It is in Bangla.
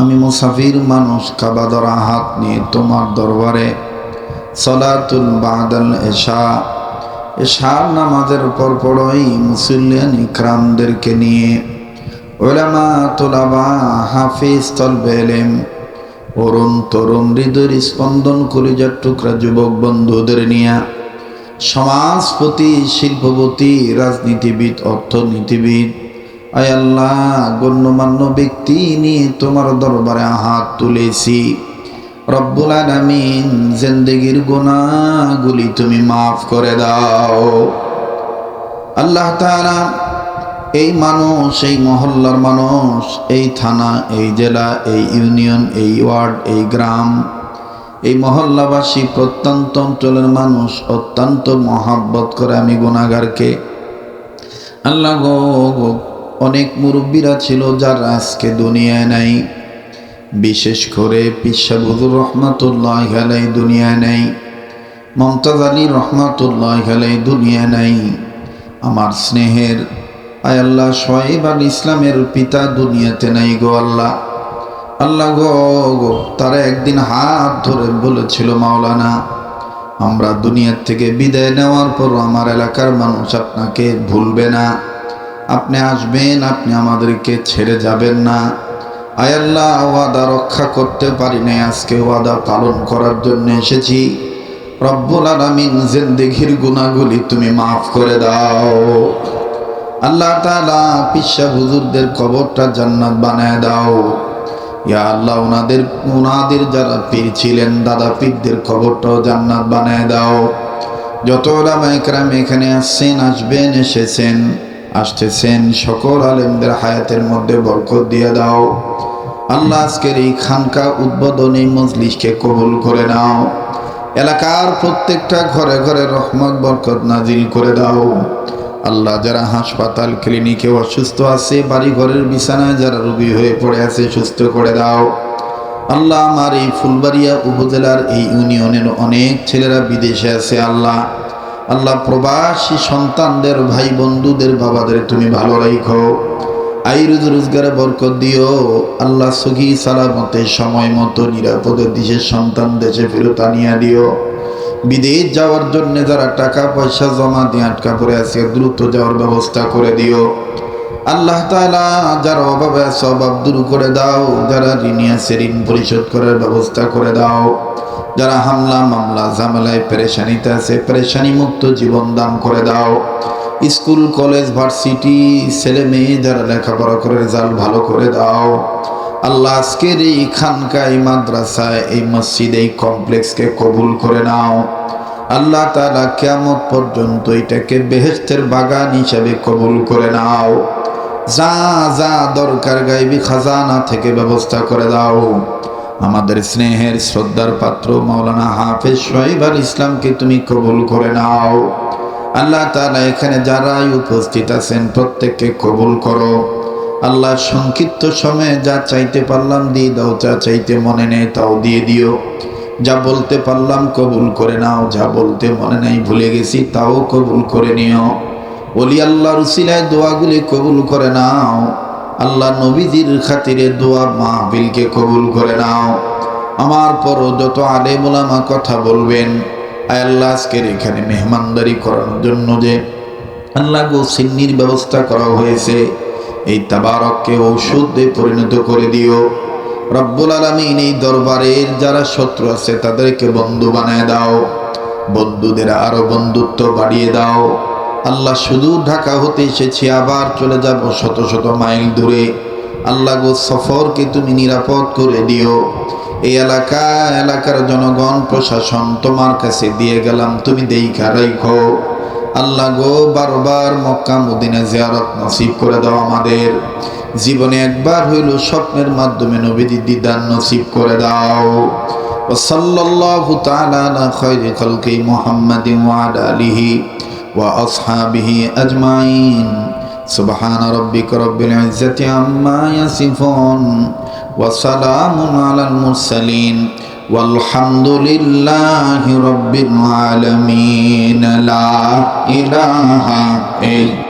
আমি মুসাফির মানুষ কাবাদরা হাত নিয়ে তোমার দরবারে সলাতুল বাদাল এশা। এশার নামাজের পর পরই মুসলিয়ান ইকরামদেরকে নিয়ে। ওলামা তোলাবা হাফিজ তলবেলেম অরুণ তরুণ হৃদয়ের স্পন্দন কলিজার টুকরা যুবক বন্ধুদের নিয়ে। সমাজপতি, শিল্পপতি, রাজনীতিবিদ, অর্থনীতিবিদ আল্লাহ, গণ্যমান্য ব্যক্তি নিয়ে তোমার দরবারে হাত তুলেছি। রব্বুল আলামিন জিন্দেগির গুনাহগুলি তুমি মাফ করে দাও। আল্লাহ তাআলা এই মানুষ, এই মহল্লার মানুষ, এই থানা, এই জেলা, এই ইউনিয়ন, এই ওয়ার্ড, এই গ্রাম, এই মহল্লাবাসী প্রত্যন্ত অঞ্চলের মানুষ অত্যন্ত মহাব্বত করে আমি গুণাগারকে আল্লাহ গো গো অনেক মুরব্বীরা ছিল যারা আজকে দুনিয়ায় নাই। বিশেষ করে পিসাবুদুর রহমাতুল্লাহ হেলাই দুনিয়ায় নেই। মমতাজ আলী রহমাতুল্লাহ হেলাই দুনিয়া নাই। আমার স্নেহের, আয় আল্লাহ, সোহেব আল ইসলামের পিতা দুনিয়াতে নাই গো আল্লাহ। আল্লাহ গো গো, তারা একদিন হাত ধরে বলেছিল, মাওলানা, আমরা দুনিয়ার থেকে বিদায় নেওয়ার পর আমার এলাকার মানুষ আপনাকে ভুলবে না। আপনি আসবেন, আপনি আমাদেরকে ছেড়ে যাবেন না। আয়াল্লাহ ওয়াদা রক্ষা করতে পারি নাই, আজকে ওয়াদা পালন করার জন্য এসেছি। রব্বুল আলামিন জিন্দেগির গুণাগুলি তুমি মাফ করে দাও। আল্লাহ তাআলা পিসা হুজুরদের কবরটা জান্নাত বানায় দাও। ইয়া আল্লাহ, ওনাদের ওনাদের যারা পীর ছিলেন, দাদা পীরদের কবরটাও জান্নাত বানায় দাও। যত ওলামা একরাম এখানে আসছেন, আসবেন, এসেছেন। আসতেছেন, সকল আলেমদের হায়াতের মধ্যে বরকত দিয়ে দাও। আল্লাহ আজকের এই খানকা উদ্বোধনী মজলিসকে কবুল করে নাও। এলাকার প্রত্যেকটা ঘরে ঘরে রহমত, বরকত নাজিল করে দাও। আল্লাহ যারা হাসপাতাল, ক্লিনিকে অসুস্থ আছে বাড়ি ঘরের বিছানায় যারা রোগী হয়ে পড়ে আছে, সুস্থ করে দাও। আল্লাহ আমার এই ফুলবাড়িয়া উপজেলার এই ইউনিয়নের অনেক ছেলেরা বিদেশে আছে, আল্লাহ। আল্লাহ প্রবাসী সন্তানদের, ভাই বন্ধুদের, বাবাদের তুমি ভালো রাখো। আইরুজ রোজগারে বরকত দিও। আল্লাহ সখী, সালামতে, সময় মতো, নিরাপদে দেশের সন্তান, দেশে ফেরত আনিয়া দিও। বিদেশ যাওয়ার জন্য যারা টাকা, পয়সা জমা দিয়ে আটকা পড়ে আছে, দ্রুত যাওয়ার ব্যবস্থা করে দিও। আল্লাহ তালা যারা অভাবে আছে, অভাব দূর করে দাও। যারা ঋণী আছে, ঋণ পরিশোধ করার ব্যবস্থা করে দাও। যারা হামলা মামলা, ঝামেলায় পেরেশানিতে আছে পেরেশানি মুক্ত জীবন দান করে দাও। স্কুল, কলেজ, ভার্সিটি, ছেলে মেয়ে যারা লেখাপড়া করে রেজাল্ট ভালো করে দাও। আল্লাহ আজকের এই খানকায়, মাদ্রাসায়, এই মসজিদ, এই কমপ্লেক্সকে কবুল করে নাও। আল্লাহ তালা কেমন পর্যন্ত এটাকে বেহেস্তের বাগান হিসাবে কবুল করে নাও। যা যা দরকার, গাইবি খাজানা থেকে ব্যবস্থা করে দাও। আমাদের স্নেহের শ্রদ্ধার পাত্র মাওলানা হাফেজ সোহেব আল ইসলামকে তুমি কবুল করে নাও। আল্লাহ তালা এখানে যারাই উপস্থিত আছেন প্রত্যেককে কবুল করো। আল্লাহ সংক্ষিপ্ত সময়ে যা চাইতে পারলাম দিয়ে দাও, যা চাইতে মনে নেই তাও দিয়ে দিও। যা বলতে পারলাম কবুল করে নাও, যা বলতে মনে নেই ভুলে গেছি তাও কবুল করে নিও। বলি আল্লাহ রুসিলায় দোয়াগুলি কবুল করে নাও। আল্লাহ নবীজির খাতিরে দোয়া মাহবিলকে কবুল করে নাও। আমার পরও যত আলেমুলামা কথা বলবেন আল্লাহ আজকের এখানে মেহমানদারি করানোর জন্য যে আল্লাহ গো সিন্নির ব্যবস্থা করা হয়েছে, এই তাবারককে ঔষধে পরিণত করে দিও। রব্বুল আলমিন এই দরবারের যারা শত্রু আছে তাদেরকে বন্ধু বানায় দাও, বন্ধুদের আরও বন্ধুত্ব বাড়িয়ে দাও। আল্লাহ শুধু ঢাকা হতে এসেছি আবার চলে যাব শত শত মাইল দূরে আল্লাহ গো সফরকে তুমি নিরাপদ করে দিও এই এলাকা এলাকার জনগণ প্রশাসন তোমার কাছে দিয়ে গেলাম তুমি দেখা রাখো আল্লাহ গো বারবার মক্কা মদিনা জিয়ারত নসিব করে দাও আমাদের জীবনে একবার হইল স্বপ্নের মাধ্যমে নবীজি দিদান নসিব করে দাও وصلى الله تعالى على خير خلق محمد وعلى آله وأصحابه أجمعين سبحان ربك رب العزة عما يصفون وسلام على المرسلين والحمد لله رب العالمين لا إله إلا